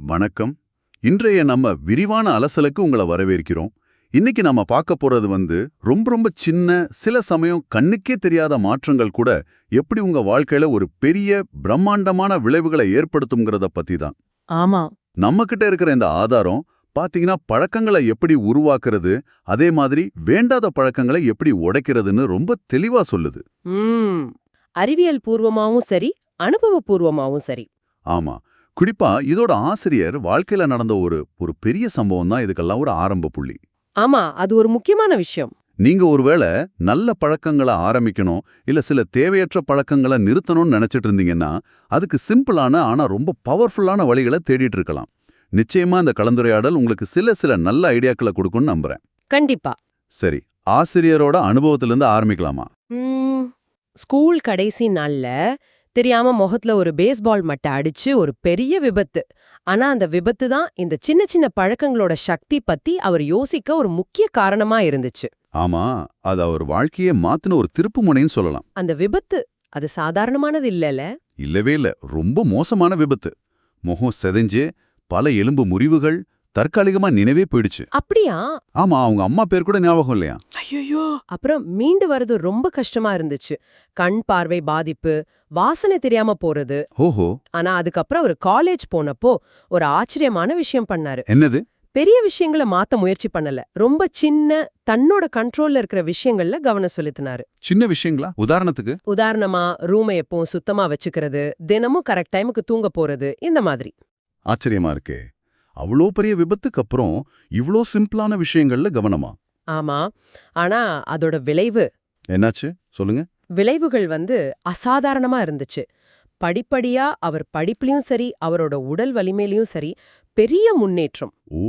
வணக்கம். இன்றைய நம்ம விரிவான அலசலுக்கு உங்களை வரவேற்கிறோம். இன்னைக்கு நம்ம பார்க்க போறது வந்து ரொம்ப ரொம்ப சின்ன சில சமயம் கண்ணுக்கே தெரியாத மாற்றங்கள் கூட எப்படி உங்க வாழ்க்கையில ஒரு பெரிய பிரம்மாண்டமான விளைவுகளை ஏற்படுத்துங்கிறத பத்தி தான் ஆமா. நம்ம கிட்ட இருக்கிற இந்த ஆதாரம் பாத்தீங்கன்னா பழக்கங்களை எப்படி உருவாக்குறது அதே மாதிரி வேண்டாத பழக்கங்களை எப்படி உடைக்கிறதுன்னு ரொம்ப தெளிவா சொல்லுது. அறிவியல் பூர்வமாவும் சரி அனுபவபூர்வமாவும் சரி. ஆமா. குறிப்பா இதோட ஆசிரியர் வாழ்க்கையில நடந்த ஒரு ஒரு பெரிய சம்பவம் தான் இதுக்கெல்லாம் ஒரு ஆரம்ப புள்ளி. ஆமா அது ஒரு முக்கியமான விஷயம். நீங்க ஒருவேளை நல்ல பழக்கங்களை ஆரம்பிக்கணும் இல்ல சில தேவையற்ற பழக்கங்களை நிறுத்தணும்னு நினைச்சிட்டு இருந்தீங்கன்னா அதுக்கு சிம்பிளான ஆனா ரொம்ப பவர்ஃபுல்லான வழிகளை தேடிட்டு இருக்கலாம். நிச்சயமா இந்த கலந்துரையாடல் உங்களுக்கு சில சில நல்ல ஐடியாக்களை கொடுக்கும்னு நம்புறேன். கண்டிப்பா. சரி ஆசிரியரோட அனுபவத்திலிருந்து ஆரம்பிக்கலாமா? ஸ்கூல் கடைசி நாள்ல தெரியாம முகத்துல ஒரு பேஸ்பால் மட்டை அடிச்சு ஒரு பெரிய விபத்து. ஆனா அந்த விபத்து தான் இந்த சின்ன சின்ன பழக்கங்களோட சக்தி பத்தி அவர் யோசிக்க ஒரு முக்கிய காரணமா இருந்துச்சு. ஆமா அது அவர் வாழ்க்கையே மாத்தின ஒரு திருப்பு முனைன்னு சொல்லலாம். அந்த விபத்து அது சாதாரணமானது இல்லல? இல்லவே இல்ல ரொம்ப மோசமான விபத்து. முகம் செதைஞ்சு பல எலும்பு முறிவுகள் தற்காலிகமா நினைவே போயிடுச்சு. அப்படியா? ஆமா அவங்க அம்மா பேர் கூட ஞாபகம் இல்லையா? ஐயோ அப்புறம் மீண்டு வர்றது ரொம்ப கஷ்டமா இருந்துச்சு. கண் பார்வை பாதிப்பு வாசனை தெரியாம போறது. ஓஹோ! ஆனா அதுக்கப்புறம் அவர் காலேஜ் போனப்போ ஒரு ஆச்சரியமான விஷயம் பண்ணாரு. என்னது? பெரிய விஷயங்களை மாத்த முயற்சி பண்ணல. ரொம்ப சின்ன தன்னோட கண்ட்ரோல்ல இருக்கிற விஷயங்கள்ல கவனம் செலுத்தினாரு. சின்ன விஷயங்களா? உதாரணத்துக்கு? உதாரணமா ரூமை எப்பவும் சுத்தமா வச்சுக்கிறது தினமும் கரெக்ட் டைமுக்கு தூங்க போறது இந்த மாதிரி. ஆச்சரியமா இருக்கே. அவ்வளோ பெரிய விபத்துக்கு அப்புறம் இவ்ளோ சிம்பிளான விஷயங்கள்ல கவனமா? ஆமா. ஆனா அதோட விளைவு. என்னாச்சு? சொல்லுங்க. விளைவுகள் வந்து அசாதாரணமா இருந்துச்சு. படிப்படியா அவர் படிப்புலயும் சரி அவரோட உடல் வலிமையிலயும் சரி பெரிய முன்னேற்றம். ஓ.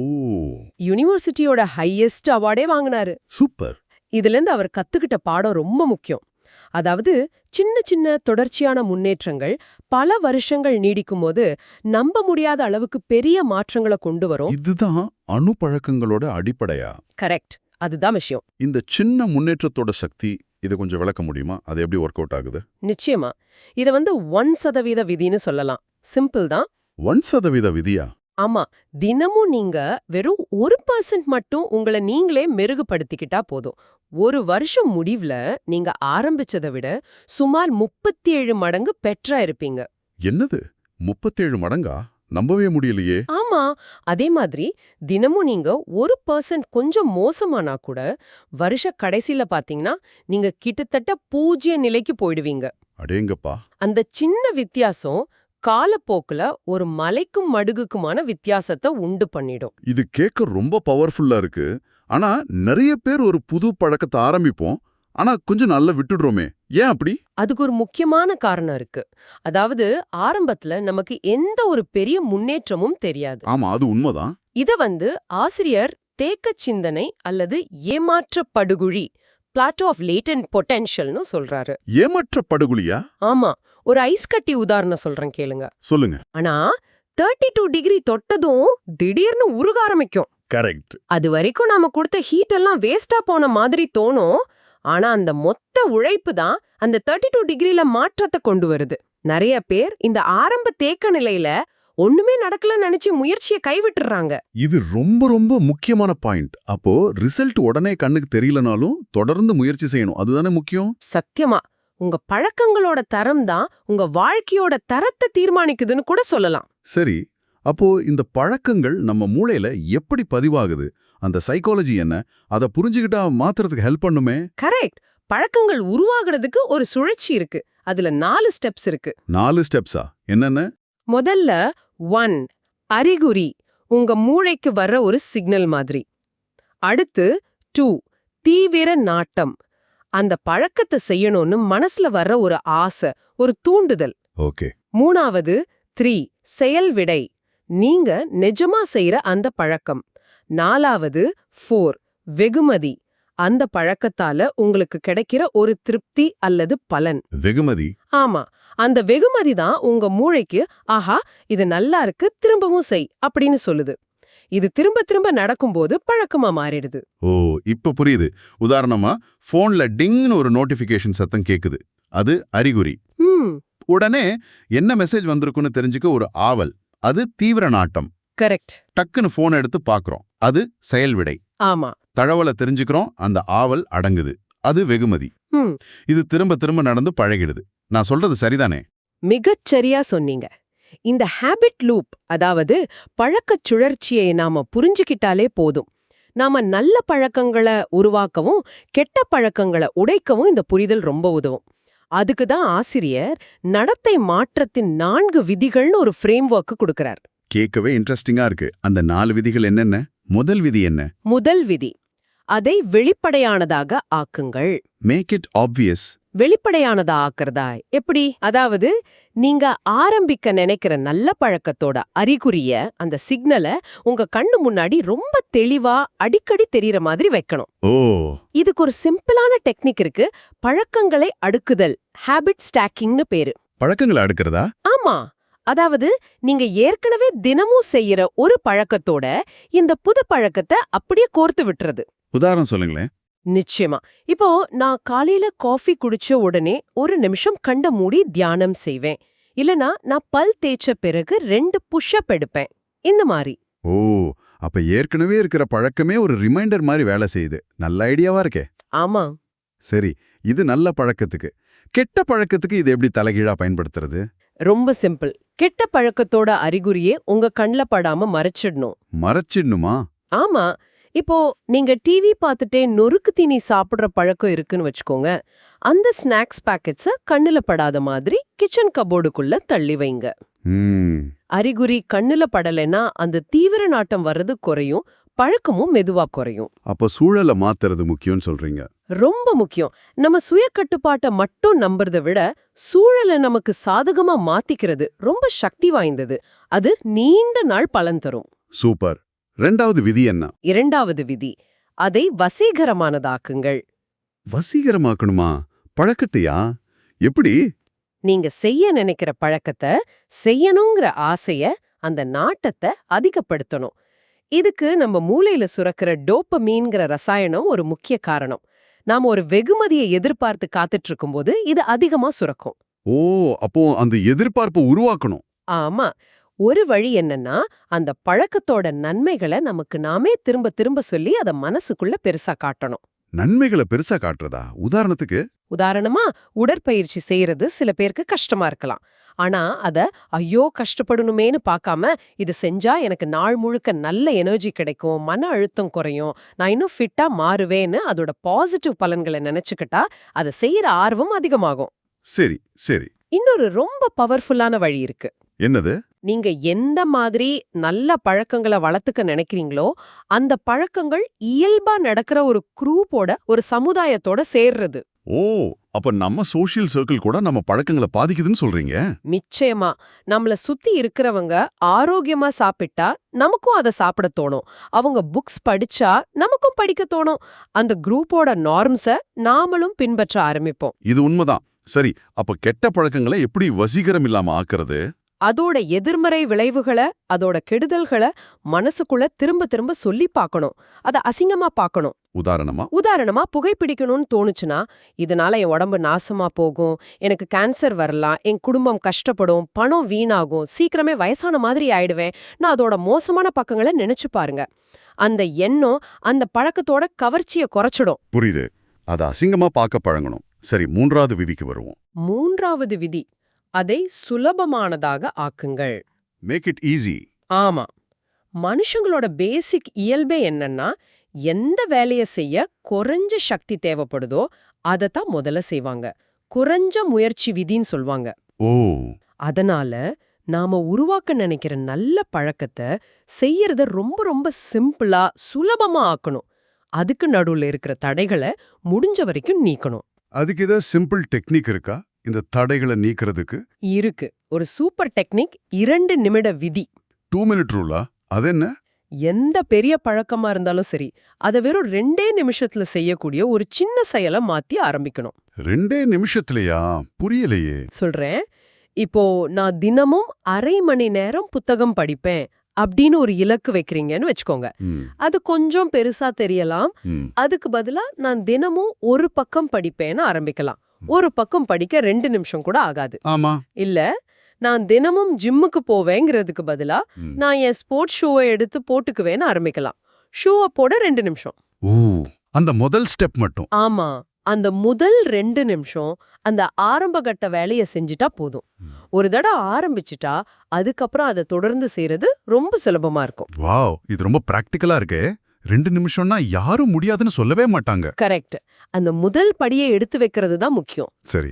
யுனிவர்சிட்டியோட ஹையஸ்ட் அவார்டே வாங்கினாரு. சூப்பர். இதுல இருந்து அவர் கத்துக்கிட்ட பாடம் ரொம்ப முக்கியம். அதாவது சின்ன சின்ன தொடர்ச்சியான முன்னேற்றங்கள் பல வருஷங்கள் நீடிக்கும் போது நம்ப முடியாத அளவுக்கு பெரிய மாற்றங்களை கொண்டு வரும். இதுதான் அணு பழக்கங்களோட அடிப்படையா? கரெக்ட் அதுதான் விஷயம். இந்த சின்ன முன்னேற்றத்தோட சக்தி இதை கொஞ்சம் விளக்க முடியுமா? அது எப்படி ஒர்க் அவுட் ஆகுது? நிச்சயமா. இத வந்து ஒன் சதவீத விதின்னு சொல்லலாம். சிம்பிள் தான். ஒன் சதவீத விதியா? ஆமா. தினமும் நீங்க வெறும் ஒரு பர்சன்ட் மட்டும் உங்களை நீங்களே மெருகுபடுத்திக்கிட்டா போதும். ஒரு வருஷம் முடிவுல நீங்க ஆரம்பிச்சதை விட சுமார் முப்பத்தி ஏழு மடங்கு பெற்றா இருப்பீங்க. என்னது? முப்பத்தேழு மடங்கா? நம்பவே முடியலையே. ஆமா. அதே மாதிரி தினமும் நீங்க ஒரு பர்சன்ட் கொஞ்சம் மோசமானா கூட வருஷ கடைசியில பாத்தீங்கன்னா நீங்க கிட்டத்தட்ட பூஜ்ய நிலைக்கு போயிடுவீங்க. அடேங்கப்பா. அந்த சின்ன வித்தியாசம் காலப்போக்குல ஒரு மலைக்கும் மடுகுக்குமான வித்தியாசத்தை உண்டு பண்ணிடும். இது கேட்க ரொம்ப பவர்ஃபுல்லா இருக்கு. ஆனா நிறைய பேர் ஒரு புது பழக்கத்தை ஆரம்பிப்போம். ஆனா கொஞ்சம் நல்லா விட்டுடுறோமே. ஏன் அப்படி? அதுக்கு ஒரு முக்கியமான காரணம் இருக்கு. அதாவது ஆரம்பத்துல நமக்கு எந்த ஒரு பெரிய முன்னேற்றமும் தெரியாது. ஆமா அது உண்மைதான். இத வந்து ஆசிரியர் தேக்கச் சிந்தனை அல்லது ஏமாற்ற படுகுழி பிளாட்டோ ஆஃப் லேட்டன் பொட்டென்ஷியல்னு சொல்றாரு. ஏமாற்ற படுகொலியா ஆமா ஒரு ஐஸ் கட்டி உதாரணம் சொல்றேன் கேளுங்க. சொல்லுங்க. ஆனா தேர்ட்டி டூ டிகிரி தொட்டதும் திடீர்னு உருக ஆரம்பிக்கும். கரெக்ட் அது வரைக்கும் நாம கொடுத்த ஹீட் எல்லாம் வேஸ்டா போன மாதிரி தோணும். ஆனா அந்த மொத்த உழைப்பு தான் அந்த தேர்ட்டி டூ டிகிரில மாற்றத்தை கொண்டு வருது. நிறைய பேர் இந்த ஆரம்ப தேக்க நிலையில ஒண்ணுமே நடக்கலன்னு நினைச்சு முயற்சியை கைவிட்டுறாங்க. இது ரொம்ப ரொம்ப முக்கியமான பாயிண்ட். அப்போ ரிசல்ட் உடனே கண்ணுக்கு தெரியலனாலும் தொடர்ந்து முயற்சி செய்யணும். அதுதானே முக்கியம்? சத்தியமா. உங்க பழக்கங்களோட தரம் தான் உங்க வாழ்க்கையோட தரத்தை தீர்மானிக்குதுன்னு கூட சொல்லலாம். சரி. அப்போ இந்த பழக்கங்கள் நம்ம மூளையில எப்படி பதிவாகுது? அந்த சைக்காலஜி என்ன? அதை புரிஞ்சுக்கிட்டா மாத்துறதுக்கு ஹெல்ப் பண்ணுமே? கரெக்ட் பழக்கங்கள் உருவாகிறதுக்கு ஒரு சுழற்சி இருக்கு. அதுல நாலு ஸ்டெப்ஸ் இருக்கு. நாலு ஸ்டெப்ஸா என்னென்ன? முதல்ல ஒன் அறிகுறி உங்க மூளைக்கு வர்ற ஒரு சிக்னல் மாதிரி. அடுத்து டூ தீவிர நாட்டம். அந்த பழக்கத்தை செய்யணும்னு மனசுல வர்ற ஒரு ஆசை ஒரு தூண்டுதல். ஓகே. மூணாவது த்ரீ செயல் விடை. நீங்க நிஜமா செய்யற அந்த பழக்கம். நாலாவது ஃபோர் வெகுமதி. அந்த பழக்கத்தால உங்களுக்கு கிடைக்கிற ஒரு திருப்தி அல்லது பலன். வெகுமதி. ஆமா. அந்த வெகுமதி தான் உங்க மூளைக்கு ஆஹா இது நல்லா இருக்கு திரும்பவும் செய் அப்படின்னு சொல்லுது. இது திரும்ப திரும்ப நடக்கும்போது பழக்கமா மாறிடுது. ஓ இப்ப புரியுது. உதாரணமா போன்ல டிங்னு ஒரு நோட்டிபிகேஷன் சத்தம் கேக்குது. அது அறிகுறி. உடனே என்ன மெசேஜ் வந்திருக்குன்னு தெரிஞ்சுக்க ஒரு ஆவல். அது தீவிர நாட்டம். கரெக்ட். டக்குன்னு போன் எடுத்து பார்க்கறோம் அது செயல் விடை. ஆமா. தழவலை தெரிஞ்சுக்கிறோம் அந்த ஆவல் அடங்குது. அது வெகுமதி. இது திரும்ப திரும்ப நடந்து பழகிடுது. நான் சொல்றது சரிதானே? மிகச் சரியா சொன்னீங்க. இந்த ஹேபிட் லூப் அதாவது பழக்கச் சுழற்சியை நாம புரிஞ்சுக்கிட்டாலே போதும். நாம நல்ல பழக்கங்களை உருவாக்கவும் கெட்ட பழக்கங்களை உடைக்கவும் இந்த புரிதல் ரொம்ப உதவும். அதுக்கு தான் ஆசிரியர் நடத்தை மாற்றத்தின் நான்கு விதிகள்னு ஒரு ஃப்ரேம் ஒர்க் கொடுக்கறார். கேட்கவே இன்ட்ரெஸ்டிங்கா இருக்கு. அந்த நாலு விதிகள் என்னென்ன? முதல் விதி என்ன? முதல் விதி அதை வெளிப்படையானதாக ஆக்குங்கள். மேக் இட் ஆப்வியஸ் வெளிப்படையானதா ஆக்குறதா? எப்படி? அதாவது நீங்க ஆரம்பிக்க நினைக்கிற நல்ல பழக்கத்தோட அறிகுறிய அந்த சிக்னலை உங்க கண்ணு முன்னாடி ரொம்ப தெளிவா அடிக்கடி தெரியற மாதிரி வைக்கணும். ஓ. இதுக்கு ஒரு சிம்பிளான டெக்னிக் இருக்கு. பழக்கங்களை அடுக்குதல். ஹேபிட் ஸ்டாக்கிங்னு பேரு. பழக்கங்களை அடுக்கிறதா? ஆமா. அதாவது நீங்க ஏற்கனவே தினமும் செய்யற ஒரு பழக்கத்தோட இந்த புது பழக்கத்தை அப்படியே கோர்த்து விட்டுறது. உதாரணம் சொல்லுங்களேன். நிச்சயமா. இப்போ நான் காலையில காஃபி குடிச்ச உடனே ஒரு நிமிஷம் கண்ட மூடி தியானம் செய்வேன். இல்லனா நான் பல் தேய்ச்ச பிறகு ரெண்டு புஷ்அப் எடுப்பேன். இந்த மாதிரி. ஓ அப்ப ஏற்கனவே இருக்கிற பழக்கமே ஒரு ரிமைண்டர் மாதிரி வேலை செய்யுது. நல்ல ஐடியாவா இருக்கே. ஆமா. சரி இது நல்ல பழக்கத்துக்கு. கெட்ட பழக்கத்துக்கு இது எப்படி தலைகீழா பயன்படுத்துறது? ரொம்ப சிம்பிள். கெட்ட பழக்கத்தோட அறிகுறியே உங்க கண்ல படாம மறைச்சிடணும். மறைச்சிடணுமா? ஆமா. இப்போ நீங்க டிவி பார்த்துட்டே நொறுக்கு தீனி சாப்பிடுற பழக்கம் இருக்குன்னு வச்சுக்கோங்க. அந்த ஸ்நாக்ஸ் பாக்கெட்ஸ கண்ணுல படாத மாதிரி கிச்சன் கபோர்டுக்குள்ள தள்ளி வைங்க. அறிகுறி கண்ணுல படலைன்னா அந்த தீவிர நாட்டம் வர்றது குறையும் பழக்கமும் மெதுவா குறையும். அப்ப சூழலை மாத்துறது முக்கியம்னு சொல்றீங்க. ரொம்ப முக்கியம். நம்ம சுய கட்டுப்பாட்டை மட்டும் நம்புறத விட சூழலை நமக்கு சாதகமா மாத்திக்கிறது ரொம்ப சக்தி வாய்ந்தது. அது நீண்ட நாள் பலன் தரும். சூப்பர். ரெண்டாவது விதி என்ன? இரண்டாவது விதி அதை வசீகரமானதாக்குங்கள். வசீகரமாக்கணுமா? பழக்கத்தையா? எப்படி? நீங்க செய்ய நினைக்கிற பழக்கத்தை செய்யணுங்கிற ஆசைய அந்த நாட்டத்தை அதிகப்படுத்தணும். இதுக்கு நம்ம மூளையில சுரக்கிற டோப்பமீன்கிற ரசாயனம் ஒரு முக்கிய காரணம். நாம ஒரு வெகுமதியை எதிர்பார்த்து காத்துட்டு இருக்கும்போது இது அதிகமா சுரக்கும். ஓ அப்போ அந்த எதிர்பார்ப்பை உருவாக்கணும். ஆமா. ஒரு வழி என்னன்னா அந்த பழக்கத்தோட நன்மைகளை நமக்கு நாமே திரும்ப திரும்ப சொல்லி அத மனசுக்குள்ள பெருசா காட்டணும். நன்மைகளை பெருசா காட்டுறதா? உதாரணத்துக்கு? உதாரணமா உடற்பயிற்சி செய்யறது சில பேருக்கு கஷ்டமா இருக்கலாம். ஆனா அத ஐயோ கஷ்டப்படணுமேன்னு பார்க்காம இது செஞ்சா எனக்கு நாள் முழுக்க நல்ல எனர்ஜி கிடைக்கும் மன அழுத்தம் குறையும் நான் இன்னும் ஃபிட்டா மாறுவேன்னு அதோட பாசிட்டிவ் பலன்களை நினைச்சுக்கிட்டா அதை செய்யற ஆர்வம் அதிகமாகும். சரி சரி. இன்னொரு ரொம்ப பவர்ஃபுல்லான வழி இருக்கு. என்னது? நீங்க எந்த மாதிரி நல்ல பழக்கங்களை வளர்த்துக்க நினைக்கிறீங்களோ அந்த பழக்கங்கள் இயல்பா நடக்கிற ஒரு குரூப்போட ஒரு சமுதாயத்தோட சேர்றது. ஓ! அப்ப நம்ம சோஷியல் சர்க்கிள் கூட நம்ம பழக்கங்களை பாதிக்குதுன்னு சொல்றீங்க? நிச்சயமா. நம்மள சுத்தி இருக்கிறவங்க ஆரோக்கியமா சாப்பிட்டா நமக்கும் அதை சாப்பிட தோணும். அவங்க புக்ஸ் படிச்சா நமக்கும் படிக்க தோணும். அந்த குரூப்போட நார்ம்ஸ நாமளும் பின்பற்ற ஆரம்பிப்போம். இது உண்மைதான். சரி அப்ப கெட்ட பழக்கங்களை எப்படி வசீகரம் இல்லாம ஆக்குறது? அதோட எதிர்மறை விளைவுகளை அதோட கெடுதல்களை மனசுக்குள்ள திரும்ப திரும்ப சொல்லி பார்க்கணும். அத அசிங்கமா பார்க்கணும். உதாரணமா? உதாரணமா புகைப்பிடிக்கணும்னு தோணுச்சுன்னா இதனால என் உடம்பு நாசமா போகும் எனக்கு கேன்சர் வரலாம் என் குடும்பம் கஷ்டப்படும் பணம் வீணாகும் சீக்கிரமே வயசான மாதிரி ஆயிடுவேன். நான் அதோட மோசமான பக்கங்களை நினைச்சு பாருங்க. அந்த எண்ணம் அந்த பழக்கத்தோட கவர்ச்சியை குறைச்சிடும். புரியுது. அதை அசிங்கமா பார்க்க பழங்கணும் சரி மூன்றாவது விதிக்கு வருவோம். மூன்றாவது விதி. அதை சுலபமானதாக ஆக்குங்கள். மேக் இட் ஈஸி ஆமா. மனுஷங்களோட பேசிக் இயல்பே என்னன்னா எந்த வேலைய செய்ய குறைஞ்ச சக்தி தேவைப்படுதோ அதத்தான் முதல்ல செய்வாங்க. குறைஞ்ச முயற்சி விதின்னு சொல்வாங்க. ஓ. அதனால நாம உருவாக்க நினைக்கிற நல்ல பழக்கத்தை செய்யறத ரொம்ப ரொம்ப சிம்பிளா சுலபமா ஆக்கணும். அதுக்கு நடுவுல இருக்கிற தடைகளை முடிஞ்ச வரைக்கும் நீக்கணும். அதுக்கு ஏதாவது சிம்பிள் டெக்னிக் இருக்கா? இந்த தடைகளை நீக்கிறதுக்கு இருக்கு. ஒரு சூப்பர் டெக்னிக் இரண்டு நிமிட விதி. டூ மினிட் ரூலா அது என்ன? எந்த பெரிய பழக்கமா இருந்தாலும் சரி அதை வெறும் ரெண்டே நிமிஷத்துல செய்யக்கூடிய ஒரு சின்ன செயலை மாத்தி ஆரம்பிக்கணும். ரெண்டே நிமிஷத்துலயா? புரியலையே. சொல்றேன். இப்போ நான் தினமும் அரை மணி நேரம் புத்தகம் படிப்பேன் அப்படின்னு ஒரு இலக்கு வைக்கிறீங்கன்னு வச்சுக்கோங்க. அது கொஞ்சம் பெருசா தெரியலாம். அதுக்கு பதிலா நான் தினமும் ஒரு பக்கம் படிப்பேன்னு ஆரம்பிக்கலாம். ஒரு பக்கம் படிக்க ரெண்டு நிமிஷம் கூட ஆகாது. ஆமா. இல்ல நான் தினமும் ஜிம்முக்கு போவேங்கிறதுக்கு பதிலா. நான் என் ஸ்போர்ட்ஸ் ஷூவை எடுத்து போட்டுக்குவேன்னு ஆரம்பிக்கலாம். ஷூவை போட ரெண்டு நிமிஷம். ஓ அந்த முதல் ஸ்டெப் மட்டும். ஆமா அந்த முதல் ரெண்டு நிமிஷம் அந்த ஆரம்ப கட்ட வேலைய செஞ்சுட்டா போதும். ஒரு தடவை ஆரம்பிச்சுட்டா அதுக்கப்புறம் அதை தொடர்ந்து செய்யறது ரொம்ப சுலபமா இருக்கும். வாவ் இது ரொம்ப பிராக்டிக்கலா இருக்கே. ரெண்டு நிமிஷம்னா யாரும் முடியாதுன்னு சொல்லவே மாட்டாங்க. கரெக்ட். அந்த முதல் படியை எடுத்து வைக்கிறது தான் முக்கியம். சரி.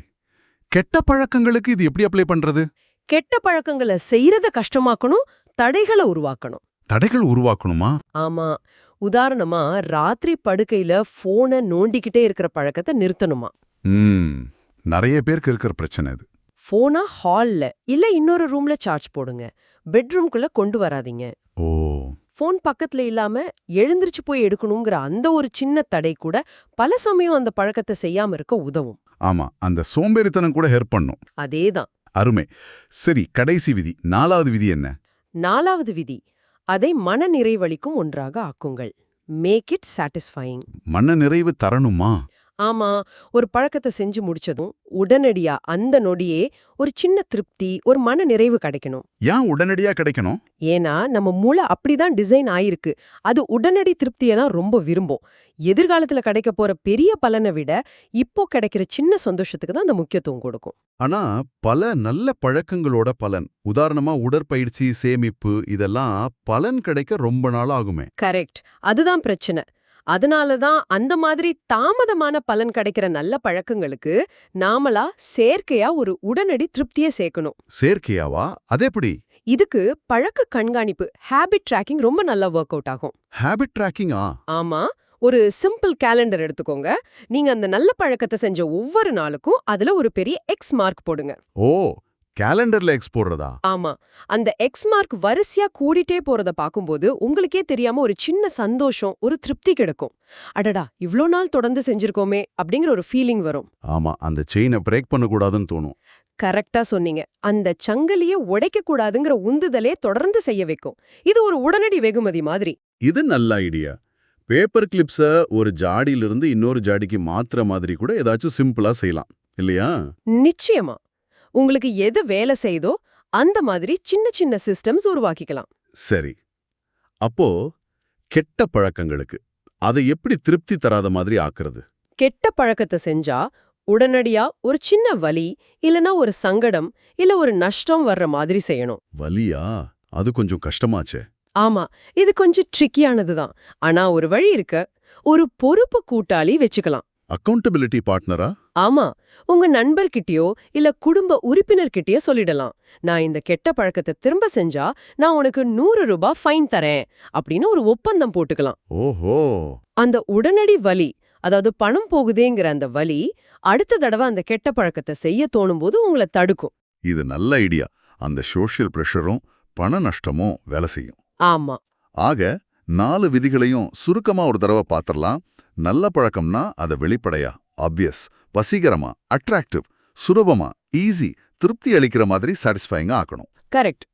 கெட்ட பழக்கங்களுக்கு இது எப்படி அப்ளை பண்றது? கெட்ட பழக்கங்களை செய்யறத கஷ்டமாக்கணும் தடைகளை உருவாக்கணும். தடைகள் உருவாக்கணுமா? ஆமா. உதாரணமா ராத்திரி படுக்கையில போனை நோண்டிக்கிட்டே இருக்கிற பழக்கத்தை நிறுத்தணுமா? ம். நிறைய பேருக்கு இருக்கிற பிரச்சனை இது போனை ஹால்ல இல்ல இன்னொரு ரூம்ல சார்ஜ் போடுங்க. பெட்ரூம்குள்ள கொண்டு வராதீங்க. ஓ. ஃபோன் பக்கத்துல இல்லாம எழுந்திருச்சு போய் எடுக்கணுங்கிற அந்த ஒரு சின்ன தடை கூட பல சமயம் அந்த பழக்கத்தை செய்யாம இருக்க உதவும். ஆமா அந்த சோம்பேறித்தனம் கூட ஹெல்ப் பண்ணும். அதேதான். அருமை. சரி கடைசி விதி. நாலாவது விதி என்ன? நாலாவது விதி. அதை மன நிறைவளிக்கும் ஒன்றாக ஆக்குங்கள். மேக் இட் சாட்டிஸ்ஃபைங் மன நிறைவு தரணுமா? ஆமா ஒரு பழக்கத்தை செஞ்சு முடிச்சதும் உடனடியா அந்த நொடியே ஒரு சின்ன திருப்தி ஒரு மன நிறைவு கிடைக்கணும். ஏன் உடனடியா கிடைக்கணும்? ஏன்னா நம்ம மூளை அப்படிதான் டிசைன் ஆயிருக்கு. அது உடனடி திருப்தியை தான் ரொம்ப விரும்பும். எதிர்காலத்துல கிடைக்க போற பெரிய பலனை விட இப்போ கிடைக்கிற சின்ன சந்தோஷத்துக்கு தான் அந்த முக்கியத்துவம் கொடுக்கும். ஆனா பல நல்ல பழக்கங்களோட பலன் உதாரணமா உடற்பயிற்சி சேமிப்பு இதெல்லாம் பலன் கிடைக்க ரொம்ப நாள் ஆகுமே. கரெக்ட். அதுதான் பிரச்சனை. அதனால தான் அந்த மாதிரி தாமதமான பலன் கிடைக்கிற நல்ல பழக்கங்களுக்கு நாமளா செயற்கையா ஒரு உடனடி திருப்தியை சேர்க்கணும். செயற்கையாவா? அதெப்படி இதுக்கு பழக்க கண்காணிப்பு ஹேபிட் ட்ராக்கிங் ரொம்ப நல்லா ஒர்க் அவுட் ஆகும். ஹேபிட் ட்ராக்கிங்கா ஆமா. ஒரு சிம்பிள் கேலண்டர் எடுத்துக்கோங்க. நீங்க அந்த நல்ல பழக்கத்தை செஞ்ச ஒவ்வொரு நாளுக்கும் அதுல ஒரு பெரிய எக்ஸ் மார்க் போடுங்க. ஓ! கேலண்டர்ல எக்ஸ் போடுறதா? ஆமா. அந்த எக்ஸ் மார்க் வரிசையா கூடிட்டே போறத பாக்கும்போது உங்களுக்கே தெரியாம ஒரு சின்ன சந்தோஷம் ஒரு திருப்தி கிடைக்கும். அடடா இவ்ளோ நாள் தொடர்ந்து செஞ்சிருக்கோமே அப்படிங்கிற ஒரு ஃபீலிங் வரும். ஆமா அந்த செயினை பிரேக் பண்ணக்கூடாதுன்னு தோணும். கரெக்டா சொன்னீங்க. அந்த சங்கிலிய உடைக்க கூடாதுங்கிற உந்துதலே தொடர்ந்து செய்ய வைக்கும். இது ஒரு உடனடி வெகுமதி மாதிரி. இது நல்ல ஐடியா பேப்பர் கிளிப்ஸை ஒரு ஜாடியிலிருந்து இன்னொரு ஜாடிக்கு மாத்துற மாதிரி கூட ஏதாச்சும் சிம்பிளா செய்யலாம். இல்லையா? நிச்சயமா. உங்களுக்கு எது வேலை செய்தோ அந்த மாதிரி சின்ன சின்ன சிஸ்டம்ஸ் உருவாக்கிக்கலாம். சரி. அப்போ கெட்ட பழக்கங்களுக்கு அதை எப்படி திருப்தி தராத மாதிரி ஆக்குறது? கெட்ட பழக்கத்தை செஞ்சா உடனடியா ஒரு சின்ன வலி இல்லனா ஒரு சங்கடம் இல்ல ஒரு நஷ்டம் வர்ற மாதிரி செய்யணும். வலியா? அது கொஞ்சம் கஷ்டமாச்சே. ஆமா இது கொஞ்சம் ட்ரிக்கியானது தான். ஆனா ஒரு வழி இருக்கு. ஒரு பொறுப்பு கூட்டாளி வச்சுக்கலாம். அக்கௌண்டபிலிட்டி பார்ட்னரா ஆமா உங்க நண்பர்கிட்டயோ இல்ல குடும்ப உறுப்பினர்கிட்டயோ சொல்லிடலாம். நான் இந்த கெட்ட பழக்கத்தை திரும்ப செஞ்சா நான் உனக்கு நூறு ரூபாய் ஃபைன் தரேன் அப்படின்னு ஒரு ஒப்பந்தம் போட்டுக்கலாம். ஓஹோ. அந்த உடனடி வலி அதாவது பணம் போகுதேங்கிற அந்த வலி அடுத்த தடவை அந்த கெட்ட பழக்கத்தை செய்ய தோணும்போது உங்களை தடுக்கும். இது நல்ல ஐடியா. அந்த சோஷியல் ப்ரெஷரும் பண நஷ்டமும் வேலை செய்யும். ஆமா. ஆக நாலு விதிகளையும் சுருக்கமா ஒரு தடவை பாத்திரலாம். நல்ல பழக்கம்னா அதை வெளிப்படையா? ஆப்வியஸ் வசீகரமா அட்ராக்டிவ் சுலபமா ஈஸி திருப்தி அளிக்கிற மாதிரி சாட்டிஸ்ஃபைங்கா ஆக்கணும். கரெக்ட்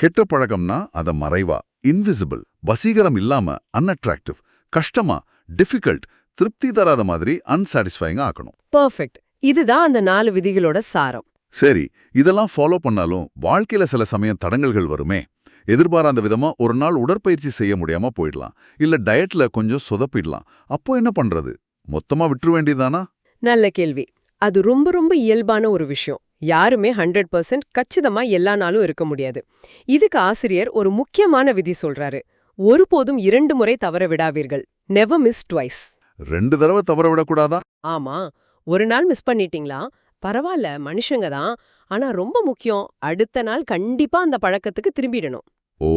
கெட்ட பழக்கம்னா அதை மறைவா இன்விசிபிள் வசீகரம் இல்லாம அன்அட்ராக்டிவ் கஷ்டமா டிஃபிகல்ட் திருப்தி தராத மாதிரி அன்சாட்டிஸ்ஃபைங்கா ஆக்கணும். பர்ஃபெக்ட் இதுதான் அந்த நாலு விதிகளோட சாரம். சரி இதெல்லாம் ஃபாலோ பண்ணாலும் வாழ்க்கையில சில சமயம் தடங்கல்கள் வருமே. எதிர்பாராத விதமா ஒரு நாள் உடற்பயிற்சி செய்ய முடியாம போயிடலாம். இல்ல டயட்ல கொஞ்சம் சொதப்பிடலாம். அப்போ என்ன பண்றது? மொத்தமா விட்டுற வேண்டியதானா நல்ல கேள்வி. அது ரொம்ப ரொம்ப இயல்பான ஒரு விஷயம். யாருமே ஹண்ட்ரட் பர்சன்ட் கச்சிதமா எல்லா நாளும் இருக்க முடியாது. இதுக்கு ஆசிரியர் ஒரு முக்கியமான விதி சொல்றாரு. ஒருபோதும் இரண்டு முறை தவற விடாதீர்கள். நெவர் மிஸ் ட்வைஸ் ரெண்டு தடவை தவற விடக்கூடாதா? ஆமா. ஒரு நாள் மிஸ் பண்ணிட்டீங்களா? பரவாயில்ல மனுஷங்க தான். ஆனா ரொம்ப முக்கியம் அடுத்த நாள் கண்டிப்பா அந்த பழக்கத்துக்கு திரும்பிடணும். ஓ.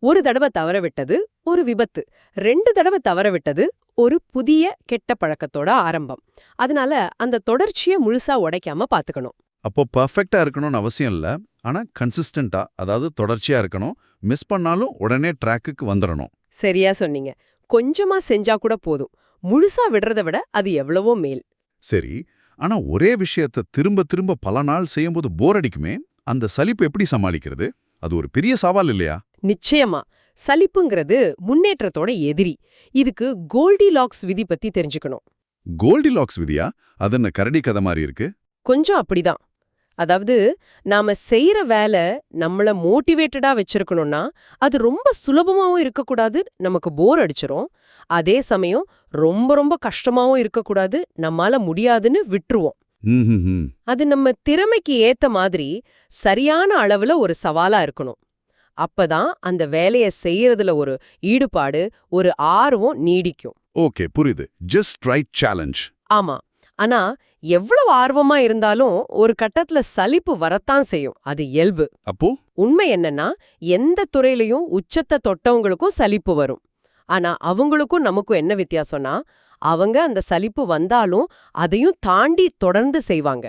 ஒரு தடவை தவற விட்டது ஒரு விபத்து. ரெண்டு தடவை தவற விட்டது ஒரு புதிய கெட்ட பழக்கத்தோட ஆரம்பம். அதனால அந்த தொடர்ச்சியை முழுசா உடைக்காம பாத்துக்கணும். அப்போ பர்ஃபெக்டா இருக்கணும்னு அவசியம் இல்ல. ஆனா கன்சிஸ்டண்டா அதாவது தொடர்ச்சியா இருக்கணும். மிஸ் பண்ணாலும் உடனே ட்ராக்குக்கு வந்துடணும் சரியா சொன்னீங்க. கொஞ்சமா செஞ்சா கூட போதும். முழுசா விடுறத விட அது எவ்வளவோ மேல். சரி. ஆனா ஒரே விஷயத்த திரும்ப திரும்ப பல நாள் செய்யும்போது போர் அடிக்குமே? அந்த சலிப்பு எப்படி சமாளிக்கிறது? அது ஒரு பெரிய சவால் இல்லையா? நிச்சயமா. சலிப்புங்கிறது முன்னேற்றத்தோட எதிரி. இதுக்கு கோல்டி லாக்ஸ் விதி பத்தி தெரிஞ்சுக்கணும். கோல்டி லாக்ஸ் விதியா? அது என்ன கரடி கதை மாதிரி இருக்கு? கொஞ்சம் அப்படிதான். அதாவது நாம செய்யற வேலை நம்மள மோட்டிவேட்டடா வச்சிருக்கணும்னா அது ரொம்ப சுலபமாவும் இருக்கக்கூடாது நமக்கு போர் அடிச்சிரும். அதே சமயம் ரொம்ப ரொம்ப கஷ்டமாவும் இருக்கக்கூடாது நம்மால முடியாதுன்னு விட்டுருவோம். அது நம்ம திறமைக்கு ஏத்த மாதிரி சரியான அளவுல ஒரு சவாலா இருக்கணும். அப்பதான் அந்த வேலைய செய்யறதுல ஒரு ஈடுபாடு ஒரு ஆர்வம் நீடிக்கும். ஓகே புரியுது. ஜஸ்ட் ரைட் சேலஞ்ச் ஆமா. ஆனா எவ்வளவு ஆர்வமா இருந்தாலும் ஒரு கட்டத்துல சலிப்பு வரத்தான் செய்யும். அது இயல்பு. அப்போ? உண்மை என்னன்னா எந்த துறையிலயும் உச்சத்தை தொட்டவங்களுக்கும் சலிப்பு வரும். ஆனா அவங்களுக்கும் நமக்கும் என்ன வித்தியாசம்னா அவங்க அந்த சலிப்பு வந்தாலும் அதையும் தாண்டி தொடர்ந்து செய்வாங்க.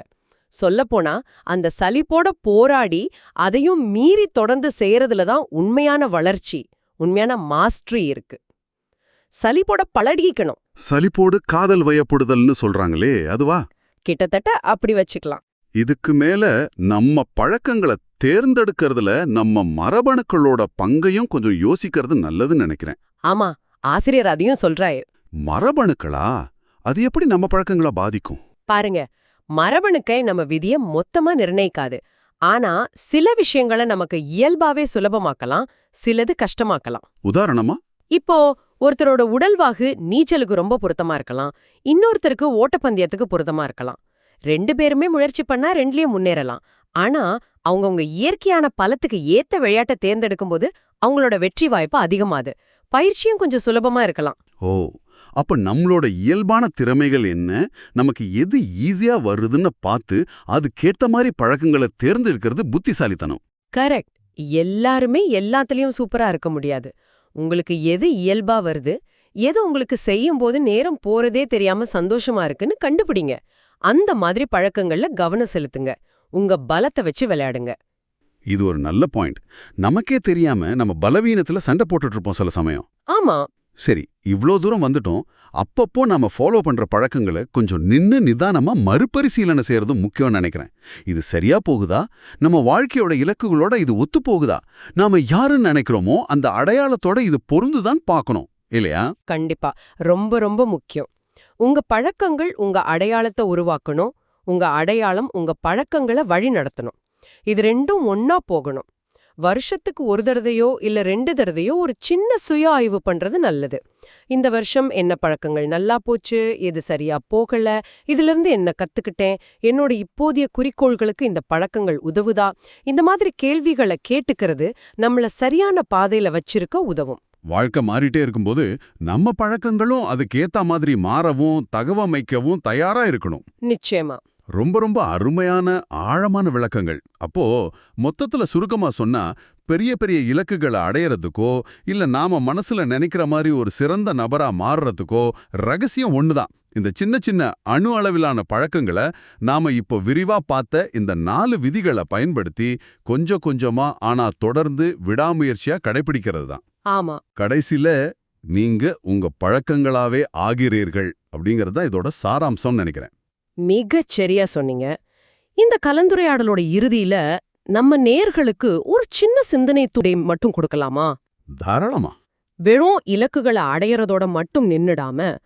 சொல்லப்போனா அந்த சலிப்போட போராடி அதையும் மீறி தொடர்ந்து செய்யறதுல தான் உண்மையான வளர்ச்சி உண்மையான மாஸ்டரி இருக்கு. சலிப்போட பழகிக்கணும். சலிப்போடு காதல் வயப்படுதல்னு சொல்றாங்களே அதுவா? கிட்டத்தட்ட அப்படி வச்சுக்கலாம். இதுக்கு மேல நம்ம பழக்கங்களை தேர்ந்தெடுக்கிறதுல நம்ம மரபணுக்களோட பங்கையும் கொஞ்சம் யோசிக்கிறது நல்லதுன்னு நினைக்கிறேன். ஆமா ஆசிரியர் அதையும் சொல்றாரு. மரபணுக்களா? அது எப்படி நம்ம பழக்கங்களை பாதிக்கும்? பாருங்க மரபணுக்கை நம்ம விதிய மொத்தமா நிர்ணயிக்காது. ஆனா சில விஷயங்களை நமக்கு இயல்பாவே சுலபமாக்கலாம் சிலது கஷ்டமாக்கலாம். உதாரணமா? இப்போ ஒருத்தரோட உடல்வாகு நீச்சலுக்கு ரொம்ப பொருத்தமா இருக்கலாம். இன்னொருத்தருக்கு ஓட்டப்பந்தயத்துக்கு பொருத்தமா இருக்கலாம். ரெண்டு பேருமே முயற்சி பண்ணா ரெண்டுலயும் முன்னேறலாம். ஆனா அவங்கவங்க இயற்கையான பலத்துக்கு ஏத்த விளையாட்டை தேர்ந்தெடுக்கும்போது அவங்களோட வெற்றி வாய்ப்பு அதிகமாது பயிற்சியும் கொஞ்சம் சுலபமா இருக்கலாம். ஓ அப்ப நம்மளோட இயல்பான திறமைகள் என்ன? நமக்கு எது ஈஸியா வருதுன்னு பார்த்து அதுக்கேத்த மாதிரி பழக்கங்களை தேர்ந்தெடுக்கிறது புத்திசாலித்தனம். கரெக்ட். எல்லாருமே எல்லாத்துலயும் சூப்பரா இருக்க முடியாது. உங்களுக்கு எது இயல்பா வருது? எது உங்களுக்கு செய்யும்போது நேரம் போறதே தெரியாம சந்தோஷமா இருக்குன்னு கண்டுபிடிங்க. அந்த மாதிரி பழக்கங்கள்ல கவனம் செலுத்துங்க. உங்க பலத்தை வச்சு விளையாடுங்க. இது ஒரு நல்ல பாயிண்ட். நமக்கே தெரியாம நம்ம பலவீனத்துல சண்டை போட்டுட்டு இருப்போம் சில சமயம். ஆமா. சரி இவ்ளோ தூரம் வந்துட்டோம். அப்பப்போ நாம ஃபாலோ பண்ற பழக்கங்களை கொஞ்சம் நின்னு நிதானமா மறுபரிசீலனை செய்யறதும் முக்கியம்னு நினைக்கிறேன். இது சரியா போகுதா? நம்ம வாழ்க்கையோட இலக்குகளோட இது ஒத்து போகுதா? நாம யாருன்னு நினைக்கிறோமோ அந்த அடையாளத்தோட இது பொருந்துதான் பார்க்கணும் இல்லையா? கண்டிப்பா. ரொம்ப ரொம்ப முக்கியம். உங்க பழக்கங்கள் உங்க அடையாளத்தை உருவாக்கணும். உங்க அடையாளம் உங்க பழக்கங்களை வழி நடத்தணும் இது ரெண்டும் ஒன்னா போகணும். வருஷத்துக்கு ஒரு தடவையோ இல்ல ரெண்டு தடவையோ ஒரு சின்ன சுய ஆய்வு பண்றது நல்லது. இந்த வருஷம் என்ன பழக்கங்கள் நல்லா போச்சு? எது சரியா போகல? இதுல இருந்து என்ன கத்துக்கிட்டேன்? என்னோட இப்போதைய குறிக்கோள்களுக்கு இந்த பழக்கங்கள் உதவுதா? இந்த மாதிரி கேள்விகளை கேட்டுக்கிறது நம்மள சரியான பாதையில வச்சிருக்க உதவும். வாழ்க்கை மாறிட்டே இருக்கும்போது நம்ம பழக்கங்களும் அதுக்கேத்த மாதிரி மாறவும் தகவமைக்கவும் தயாரா இருக்கணும். நிச்சயமா. ரொம்ப ரொம்ப அருமையான ஆழமான விளக்கங்கள். அப்போ மொத்தத்துல சுருக்கமா சொன்னா பெரிய பெரிய இலக்குகளை அடையறதுக்கோ இல்ல நாம மனசுல நினைக்கிற மாதிரி ஒரு சிறந்த நபரா மாறுறதுக்கோ ரகசியம் ஒண்ணுதான். இந்த சின்ன சின்ன அணு அளவிலான பழக்கங்களை நாம இப்போ விரிவா பார்த்த இந்த நாலு விதிகளை பயன்படுத்தி கொஞ்சம் கொஞ்சமா ஆனா தொடர்ந்து விடாமுயற்சியா கடைபிடிக்கிறது தான். ஆமா. கடைசில நீங்க உங்க பழக்கங்களாவே ஆகிறீர்கள் அப்படிங்கறது தான் இதோட சாராம்சம் நினைக்கிறேன். மிகச் சரியா சொன்னீங்க. இந்த கலந்துரையாடலோட இறுதியில நம்ம நேர்களுக்கு ஒரு சின்ன சிந்தனை துடை மட்டும் கொடுக்கலாமா? தாராளமா. வெறும் இலக்குகளை அடையறதோட மட்டும் நின்னுடாம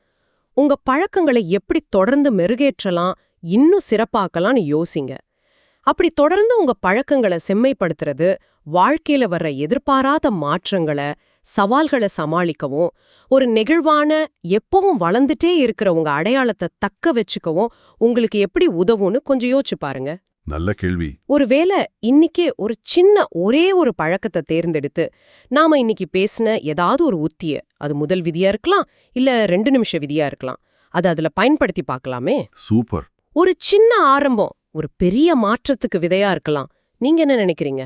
உங்க பழக்கங்களை எப்படி தொடர்ந்து மெருகேற்றலாம் இன்னும் சிறப்பாக்கலாம்னு யோசிங்க. அப்படி தொடர்ந்து உங்க பழக்கங்களை செம்மைப்படுத்துறது வாழ்க்கையில வர்ற எதிர்பாராத மாற்றங்களை சவால்களை சமாளிக்கவும் ஒரு நெகிழ்வான எப்பவும் வளர்ந்துட்டே இருக்கிற உங்க அடையாளத்தை தக்க வச்சுக்கவும் உங்களுக்கு எப்படி உதவும்னு கொஞ்சம் யோசிச்சு பாருங்க. நல்ல கேள்வி. ஒருவேளை இன்னிக்கே ஒரு சின்ன ஒரே ஒரு பழக்கத்தை தேர்ந்தெடுத்து நாம இன்னைக்கு பேசின ஏதாவது ஒரு உத்திய அது முதல் விதியா இருக்கலாம் இல்ல ரெண்டு நிமிஷ விதியா இருக்கலாம் அதை அதுல பயன்படுத்தி பார்க்கலாமே? சூப்பர். ஒரு சின்ன ஆரம்பம் ஒரு பெரிய மாற்றத்துக்கு விதையா இருக்கலாம். நீங்க என்ன நினைக்கிறீங்க?